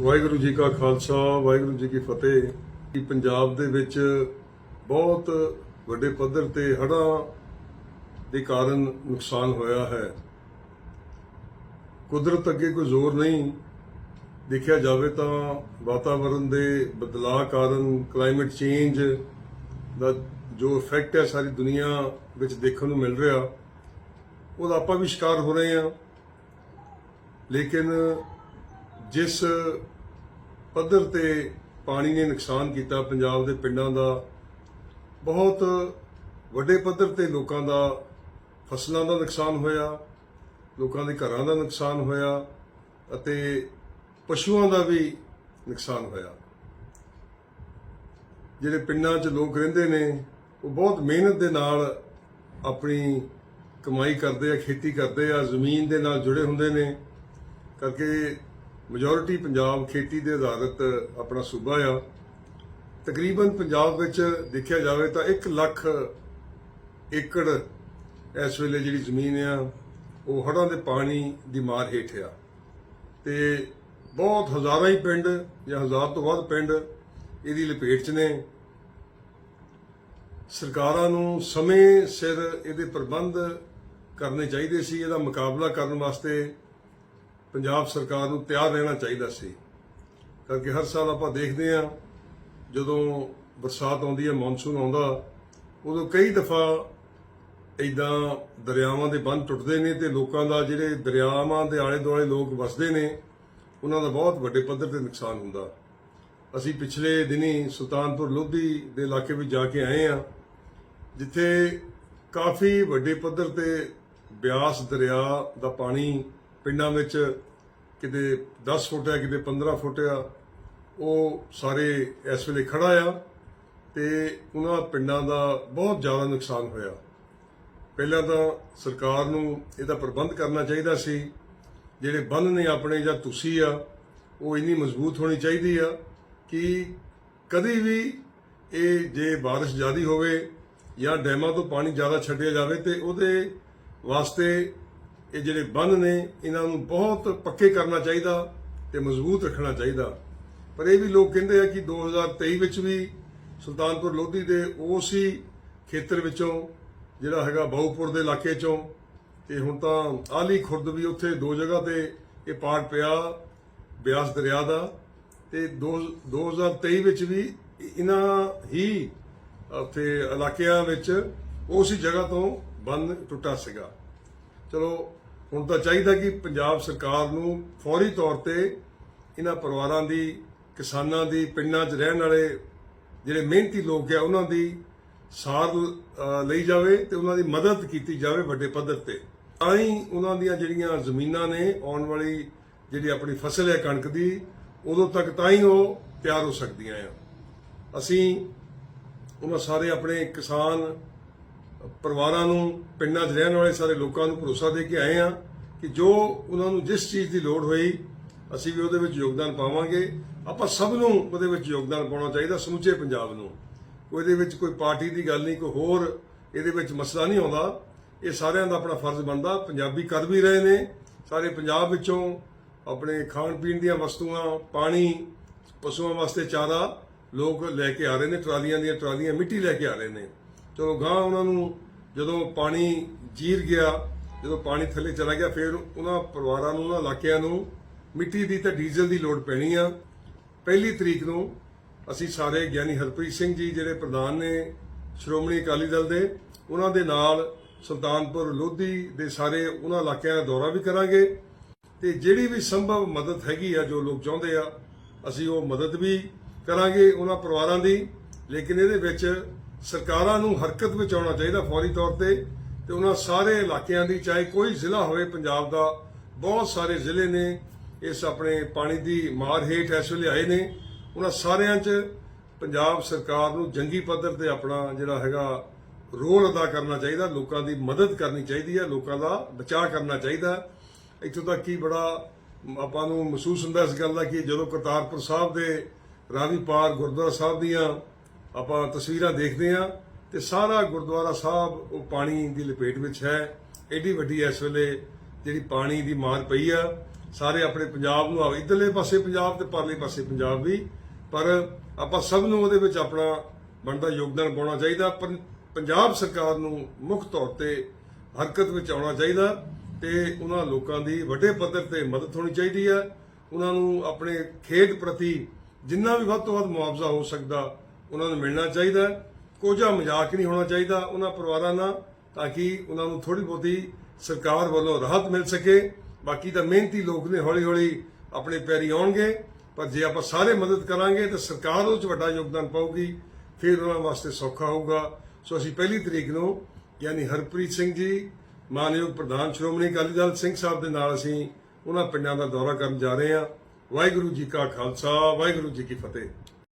ਵਾਹਿਗੁਰੂ ਜੀ ਕਾ ਖਾਲਸਾ, ਵਾਹਿਗੁਰੂ ਜੀ ਕੀ ਫਤਿਹ। ਕਿ ਪੰਜਾਬ ਦੇ ਵਿੱਚ ਬਹੁਤ ਵੱਡੇ ਪੱਧਰ ਤੇ ਹੜ੍ਹਾਂ ਦੇ ਕਾਰਨ ਨੁਕਸਾਨ ਹੋਇਆ ਹੈ। ਕੁਦਰਤ ਅੱਗੇ ਕੋਈ ਜ਼ੋਰ ਨਹੀਂ ਦੇਖਿਆ ਜਾਵੇ ਤਾਂ ਵਾਤਾਵਰਣ ਦੇ ਬਦਲਾਅ ਕਾਰਨ ਕਲਾਈਮੇਟ ਚੇਂਜ ਦਾ ਜੋ ਇਫੈਕਟ ਹੈ ਸਾਰੀ ਦੁਨੀਆ ਵਿੱਚ ਦੇਖਣ ਨੂੰ ਮਿਲ ਰਿਹਾ। ਉਹਦਾ ਆਪਾਂ ਵੀ ਸ਼ਿਕਾਰ ਹੋ ਰਹੇ ਹਾਂ। ਲੇਕਿਨ ਜਿਸ ਪੱਧਰ ਤੇ ਪਾਣੀ ਨੇ ਨੁਕਸਾਨ ਕੀਤਾ ਪੰਜਾਬ ਦੇ ਪਿੰਡਾਂ ਦਾ, ਬਹੁਤ ਵੱਡੇ ਪੱਧਰ ਤੇ ਲੋਕਾਂ ਦਾ ਫਸਲਾਂ ਦਾ ਨੁਕਸਾਨ ਹੋਇਆ, ਲੋਕਾਂ ਦੇ ਘਰਾਂ ਦਾ ਨੁਕਸਾਨ ਹੋਇਆ ਅਤੇ ਪਸ਼ੂਆਂ ਦਾ ਵੀ ਨੁਕਸਾਨ ਹੋਇਆ। ਜਿਹੜੇ ਪਿੰਡਾਂ 'ਚ ਲੋਕ ਰਹਿੰਦੇ ਨੇ, ਉਹ ਬਹੁਤ ਮਿਹਨਤ ਦੇ ਨਾਲ ਆਪਣੀ ਕਮਾਈ ਕਰਦੇ ਆ, ਖੇਤੀ ਕਰਦੇ ਆ, ਜ਼ਮੀਨ ਦੇ ਨਾਲ ਜੁੜੇ ਹੁੰਦੇ ਨੇ। ਕਰਕੇ ਮੈਜੋਰਿਟੀ ਪੰਜਾਬ ਖੇਤੀ ਦੇ ਆਧਾਰਿਤ ਆਪਣਾ ਸੂਬਾ ਆ। ਤਕਰੀਬਨ ਪੰਜਾਬ ਵਿੱਚ ਦੇਖਿਆ ਜਾਵੇ ਤਾਂ 1 ਲੱਖ ਏਕੜ ਇਸ ਵੇਲੇ ਜਿਹੜੀ ਜ਼ਮੀਨ ਆ, ਉਹ ਹੜ੍ਹਾਂ ਦੇ ਪਾਣੀ ਦੀ ਮਾਰ ਹੇਠ ਆ। ਤੇ ਬਹੁਤ ਹਜ਼ਾਰਾਂ ਹੀ ਪਿੰਡ ਜਾਂ ਹਜ਼ਾਰ ਤੋਂ ਵੱਧ ਪਿੰਡ ਇਹਦੀ ਲਪੇਟ 'ਚ ਨੇ। ਸਰਕਾਰਾਂ ਨੂੰ ਸਮੇਂ ਸਿਰ ਇਹਦੇ ਪ੍ਰਬੰਧ ਕਰਨੇ ਚਾਹੀਦੇ ਸੀ, ਇਹਦਾ ਮੁਕਾਬਲਾ ਕਰਨ ਵਾਸਤੇ ਪੰਜਾਬ ਸਰਕਾਰ ਨੂੰ ਤਿਆਰ ਰਹਿਣਾ ਚਾਹੀਦਾ ਸੀ। ਕਰਕੇ ਹਰ ਸਾਲ ਆਪਾਂ ਦੇਖਦੇ ਹਾਂ, ਜਦੋਂ ਬਰਸਾਤ ਆਉਂਦੀ ਹੈ, ਮੌਨਸੂਨ ਆਉਂਦਾ, ਉਦੋਂ ਕਈ ਦਫਾ ਇਦਾਂ ਦਰਿਆਵਾਂ ਦੇ ਬੰਨ ਟੁੱਟਦੇ ਨੇ ਤੇ ਲੋਕਾਂ ਦਾ ਜਿਹੜੇ ਦਰਿਆਵਾਂ ਦੇ ਆਲੇ ਦੁਆਲੇ ਲੋਕ ਵਸਦੇ ਨੇ, ਉਹਨਾਂ ਦਾ ਬਹੁਤ ਵੱਡੇ ਪੱਧਰ ਤੇ ਨੁਕਸਾਨ ਹੁੰਦਾ। ਅਸੀਂ ਪਿਛਲੇ ਦਿਨੀ ਸੁਲਤਾਨਪੁਰ ਲੋਧੀ ਦੇ ਇਲਾਕੇ ਵਿੱਚ ਜਾ ਕੇ ਆਏ ਆ ਜਿੱਥੇ ਕਾਫੀ ਵੱਡੇ ਪੱਧਰ ਤੇ ਬਿਆਸ ਦਰਿਆ ਦਾ ਪਾਣੀ ਪਿੰਡਾਂ ਵਿੱਚ ਕਿਤੇ 10 ਫੁੱਟ ਆ, ਕਿਤੇ 15 ਫੁੱਟ ਆ, ਉਹ ਸਾਰੇ ਇਸ ਵੇਲੇ ਖੜਾ ਆ ਤੇ ਉਹਨਾਂ ਪਿੰਡਾਂ ਦਾ ਬਹੁਤ ਜ਼ਿਆਦਾ ਨੁਕਸਾਨ ਹੋਇਆ। ਪਹਿਲਾਂ ਤਾਂ ਸਰਕਾਰ ਨੂੰ ਇਹਦਾ ਪ੍ਰਬੰਧ ਕਰਨਾ ਚਾਹੀਦਾ ਸੀ। ਜਿਹੜੇ ਬੰਨ ਨੇ ਆਪਣੇ ਜਾਂ ਤੁਸੀਂ ਆ, ਉਹ ਇੰਨੀ ਮਜ਼ਬੂਤ ਹੋਣੀ ਚਾਹੀਦੀ ਆ ਕਿ ਕਦੀ ਵੀ ਇਹ ਜੇ ਬਾਰਿਸ਼ ਜ਼ਿਆਦੀ ਹੋਵੇ ਜਾਂ ਡੈਮਾਂ ਤੋਂ ਪਾਣੀ ਜ਼ਿਆਦਾ ਛੱਡਿਆ ਜਾਵੇ ਤੇ ਉਹਦੇ ਵਾਸਤੇ ਇਹ ਜਿਹੜੇ ਬੰਨ ਨੇ, ਇਹਨਾਂ ਨੂੰ ਬਹੁਤ ਪੱਕੇ ਕਰਨਾ ਚਾਹੀਦਾ ਤੇ ਮਜ਼ਬੂਤ ਰੱਖਣਾ ਚਾਹੀਦਾ। ਪਰ ਇਹ ਵੀ ਲੋਕ ਕਹਿੰਦੇ ਆ ਕਿ 2023 ਵਿੱਚ ਵੀ ਸੁਲਤਾਨਪੁਰ ਲੋਧੀ ਦੇ ਉਸ ਹੀ ਖੇਤਰ ਵਿੱਚੋਂ, ਜਿਹੜਾ ਹੈਗਾ ਬਾਉਪੁਰ ਦੇ ਇਲਾਕੇ ਚੋਂ, ਤੇ ਹੁਣ ਤਾਂ ਆਲੀ ਖੁਰਦ ਵੀ ਉੱਥੇ ਦੋ ਜਗ੍ਹਾ ਤੇ ਇਹ ਪਾੜ ਪਿਆ, ਬਿਆਸ ਦਰਿਆ ਦਾ। ਤੇ ਦੋ- 2023 ਵਿੱਚ ਵੀ ਇਹਨਾਂ ਹੀ, ਉੱਥੇ ਇਲਾਕਿਆਂ ਵਿੱਚ ਉਸ ਜਗ੍ਹਾ ਤੋਂ ਬੰਨ ਟੁੱਟਾ ਸੀਗਾ। ਚਲੋ ਹੁਣ ਤਾਂ ਚਾਹੀਦਾ ਕਿ ਪੰਜਾਬ ਸਰਕਾਰ ਨੂੰ ਫੌਰੀ ਤੌਰ ਤੇ ਇਹਨਾਂ ਪਰਿਵਾਰਾਂ ਦੀ, ਕਿਸਾਨਾਂ ਦੀ, ਪਿੰਡਾਂ 'ਚ ਰਹਿਣ ਵਾਲੇ ਜਿਹੜੇ ਮਿਹਨਤੀ ਲੋਕ ਆ, ਉਹਨਾਂ ਦੀ ਸਾਰ ਲਈ ਜਾਵੇ ਤੇ ਉਹਨਾਂ ਦੀ ਮਦਦ ਕੀਤੀ ਜਾਵੇ ਵੱਡੇ ਪੱਧਰ ਤੇ। ਤਾਂ ਹੀ ਉਹਨਾਂ ਦੀਆਂ ਜਿਹੜੀਆਂ ਜ਼ਮੀਨਾਂ ਨੇ ਆਉਣ ਵਾਲੀ ਜਿਹੜੀ ਆਪਣੀ ਫਸਲ ਹੈ ਕਣਕ ਦੀ, ਉਦੋਂ ਤੱਕ ਤਾਂ ਹੀ ਉਹ ਤਿਆਰ ਹੋ ਸਕਦੀਆਂ ਆ। ਅਸੀਂ ਉਹਨਾਂ ਸਾਰੇ ਆਪਣੇ ਕਿਸਾਨ ਪਰਿਵਾਰਾਂ ਨੂੰ, ਪਿੰਡਾਂ 'ਚ ਰਹਿਣ ਵਾਲੇ ਸਾਰੇ ਲੋਕਾਂ ਨੂੰ ਭਰੋਸਾ ਦੇ ਕੇ ਆਏ ਆ ਕਿ ਜੋ ਉਹਨਾਂ ਨੂੰ ਜਿਸ ਚੀਜ਼ ਦੀ ਲੋੜ ਹੋਈ, ਅਸੀਂ ਵੀ ਉਹਦੇ ਵਿੱਚ ਯੋਗਦਾਨ ਪਾਵਾਂਗੇ। ਆਪਾਂ ਸਭ ਨੂੰ ਉਹਦੇ ਵਿੱਚ ਯੋਗਦਾਨ ਪਾਉਣਾ ਚਾਹੀਦਾ, ਸਮੁੱਚੇ ਪੰਜਾਬ ਨੂੰ। ਕੋਈ ਇਹਦੇ ਵਿੱਚ ਕੋਈ ਪਾਰਟੀ ਦੀ ਗੱਲ ਨਹੀਂ, ਕੋਈ ਹੋਰ ਇਹਦੇ ਵਿੱਚ ਮਸਲਾ ਨਹੀਂ ਆਉਂਦਾ। ਇਹ ਸਾਰਿਆਂ ਦਾ ਆਪਣਾ ਫਰਜ਼ ਬਣਦਾ। ਪੰਜਾਬੀ ਕਰ ਵੀ ਰਹੇ ਨੇ। ਸਾਰੇ ਪੰਜਾਬ ਵਿੱਚੋਂ ਆਪਣੇ ਖਾਣ ਪੀਣ ਦੀਆਂ ਵਸਤੂਆਂ, ਪਾਣੀ, ਪਸ਼ੂਆਂ ਵਾਸਤੇ ਚਾਰਾ ਲੋਕ ਲੈ ਕੇ ਆ ਰਹੇ ਨੇ, ਟਰਾਲੀਆਂ ਦੀਆਂ ਟਰਾਲੀਆਂ, ਮਿੱਟੀ ਲੈ ਕੇ ਆ ਰਹੇ ਨੇ। ਚਲੋ ਗਾਂ ਉਹਨਾਂ ਨੂੰ ਜਦੋਂ ਪਾਣੀ ਜੀਰ ਗਿਆ, ਜਦੋਂ ਪਾਣੀ ਥੱਲੇ ਚਲਾ ਗਿਆ, ਫਿਰ ਉਹਨਾਂ ਪਰਿਵਾਰਾਂ ਨੂੰ, ਉਹਨਾਂ ਇਲਾਕਿਆਂ ਨੂੰ ਮਿੱਟੀ ਦੀ ਤੇ ਡੀਜ਼ਲ ਦੀ ਲੋੜ ਪੈਣੀ ਆ। ਪਹਿਲੀ ਤਰੀਕ ਨੂੰ ਅਸੀਂ ਸਾਰੇ ਗਿਆਨੀ ਹਰਪ੍ਰੀਤ ਸਿੰਘ ਜੀ ਜਿਹੜੇ ਪ੍ਰਧਾਨ ਨੇ ਸ਼੍ਰੋਮਣੀ ਅਕਾਲੀ ਦਲ ਦੇ, ਉਹਨਾਂ ਦੇ ਨਾਲ ਸੁਲਤਾਨਪੁਰ ਲੋਧੀ ਦੇ ਸਾਰੇ ਉਹਨਾਂ ਇਲਾਕਿਆਂ ਦਾ ਦੌਰਾ ਵੀ ਕਰਾਂਗੇ। ਤੇ ਜਿਹੜੀ ਵੀ ਸੰਭਵ ਮਦਦ ਹੈਗੀ ਆ, ਜੋ ਲੋਕ ਚਾਹੁੰਦੇ ਆ, ਅਸੀਂ ਉਹ ਮਦਦ ਵੀ ਕਰਾਂਗੇ ਉਹਨਾਂ ਪਰਿਵਾਰਾਂ ਦੀ। ਲੇਕਿਨ ਇਹਦੇ ਵਿੱਚ ਸਰਕਾਰਾਂ ਨੂੰ ਹਰਕਤ ਵਿੱਚ ਆਉਣਾ ਚਾਹੀਦਾ ਫੌਰੀ ਤੌਰ ਤੇ ਤੇ ਉਹਨਾਂ ਸਾਰੇ ਇਲਾਕਿਆਂ ਦੀ, ਚਾਹੇ ਕੋਈ ਜ਼ਿਲ੍ਹਾ ਹੋਵੇ ਪੰਜਾਬ ਦਾ, ਬਹੁਤ ਸਾਰੇ ਜ਼ਿਲ੍ਹੇ ਨੇ ਇਸ ਆਪਣੇ ਪਾਣੀ ਦੀ ਮਾਰ ਹੇਠ ਇਸ ਵੇਲੇ ਆਏ ਨੇ। ਉਹਨਾਂ ਸਾਰਿਆਂ 'ਚ ਪੰਜਾਬ ਸਰਕਾਰ ਨੂੰ ਜੰਗੀ ਪੱਧਰ ਤੇ ਆਪਣਾ ਜਿਹੜਾ ਹੈਗਾ ਰੋਲ ਅਦਾ ਕਰਨਾ ਚਾਹੀਦਾ, ਲੋਕਾਂ ਦੀ ਮਦਦ ਕਰਨੀ ਚਾਹੀਦੀ ਹੈ, ਲੋਕਾਂ ਦਾ ਬਚਾਅ ਕਰਨਾ ਚਾਹੀਦਾ। ਇੱਥੋਂ ਤੱਕ ਕੀ ਬੜਾ ਆਪਾਂ ਨੂੰ ਮਹਿਸੂਸ ਹੁੰਦਾ ਇਸ ਗੱਲ ਦਾ ਕਿ ਜਦੋਂ ਕਰਤਾਰਪੁਰ ਸਾਹਿਬ ਦੇ ਰਾਵੀ ਪਾਰ ਗੁਰਦੁਆਰਾ ਸਾਹਿਬ ਦੀਆਂ ਆਪਾਂ ਤਸਵੀਰਾਂ ਦੇਖਦੇ ਹਾਂ ਤੇ ਸਾਰਾ ਗੁਰਦੁਆਰਾ ਸਾਹਿਬ ਉਹ ਪਾਣੀ ਦੀ ਲਪੇਟ ਵਿੱਚ ਹੈ। ਐਡੀ ਵੱਡੀ ਇਸ ਵੇਲੇ ਜਿਹੜੀ ਪਾਣੀ ਦੀ ਮਾਰ ਪਈ ਆ, ਸਾਰੇ ਆਪਣੇ ਪੰਜਾਬ ਨੂੰ ਆ ਇਧਰਲੇ ਪਾਸੇ ਪੰਜਾਬ ਤੇ ਪਰਲੇ ਪਾਸੇ ਪੰਜਾਬ ਵੀ, ਪਰ ਆਪਾਂ ਸਭ ਨੂੰ ਉਹਦੇ ਵਿੱਚ ਆਪਣਾ ਬਣਦਾ ਯੋਗਦਾਨ ਪਾਉਣਾ ਚਾਹੀਦਾ, ਪਰ ਪੰਜਾਬ ਸਰਕਾਰ ਨੂੰ ਮੁੱਖ ਤੌਰ ਤੇ ਹਰਕਤ ਵਿੱਚ ਆਉਣਾ ਚਾਹੀਦਾ ਤੇ ਉਹਨਾਂ ਲੋਕਾਂ ਦੀ ਵੱਡੇ ਪੱਧਰ ਤੇ ਮਦਦ ਹੋਣੀ ਚਾਹੀਦੀ ਹੈ ਉਹਨਾਂ ਨੂੰ ਆਪਣੇ ਖੇਡ ਪ੍ਰਤੀ ਜਿੰਨਾ ਵੀ ਵੱਧ ਤੋਂ ਵੱਧ ਮੁਆਵਜ਼ਾ ਹੋ ਸਕਦਾ ਉਹਨਾਂ ਨੂੰ ਮਿਲਣਾ ਚਾਹੀਦਾ ਹੈ। ਕੋਝਾ ਮਜ਼ਾਕ ਨਹੀਂ ਹੋਣਾ ਚਾਹੀਦਾ ਉਹਨਾਂ ਪਰਿਵਾਰਾਂ ਨਾਲ, ਤਾਂ ਕਿ ਉਹਨਾਂ ਨੂੰ ਥੋੜੀ ਬਹੁਤੀ ਸਰਕਾਰ ਵੱਲੋਂ ਰਾਹਤ ਮਿਲ ਸਕੇ। ਬਾਕੀ ਤਾਂ ਮਿਹਨਤੀ ਲੋਕ ਨੇ ਹੌਲੀ ਹੌਲੀ ਆਪਣੇ ਪੈਰੀ ਆਉਣਗੇ, ਪਰ ਜੇ ਆਪਾਂ ਸਾਰੇ ਮਦਦ ਕਰਾਂਗੇ ਤਾਂ ਸਰਕਾਰ ਉਹ ਚ ਵੱਡਾ ਯੋਗਦਾਨ ਪਾਊਗੀ, ਫਿਰ ਉਹਨਾਂ ਵਾਸਤੇ ਸੌਖਾ ਹੋਊਗਾ। ਸੋ ਅਸੀਂ ਪਹਿਲੀ ਤਰੀਕ ਨੂੰ ਯਾਨੀ ਹਰਪ੍ਰੀਤ ਸਿੰਘ ਜੀ, ਮਾਨਯੋਗ ਪ੍ਰਧਾਨ ਸ਼੍ਰੋਮਣੀ ਅਕਾਲੀ ਦਲ ਸਿੰਘ ਸਾਹਿਬ ਦੇ ਨਾਲ ਅਸੀਂ ਉਹਨਾਂ ਪਿੰਡਾਂ ਦਾ ਦੌਰਾ ਕਰਨ ਜਾ ਰਹੇ ਹਾਂ। ਵਾਹਿਗੁਰੂ ਜੀ ਕਾ ਖਾਲਸਾ, ਵਾਹਿਗੁਰੂ ਜੀ ਕੀ ਫਤਿਹ।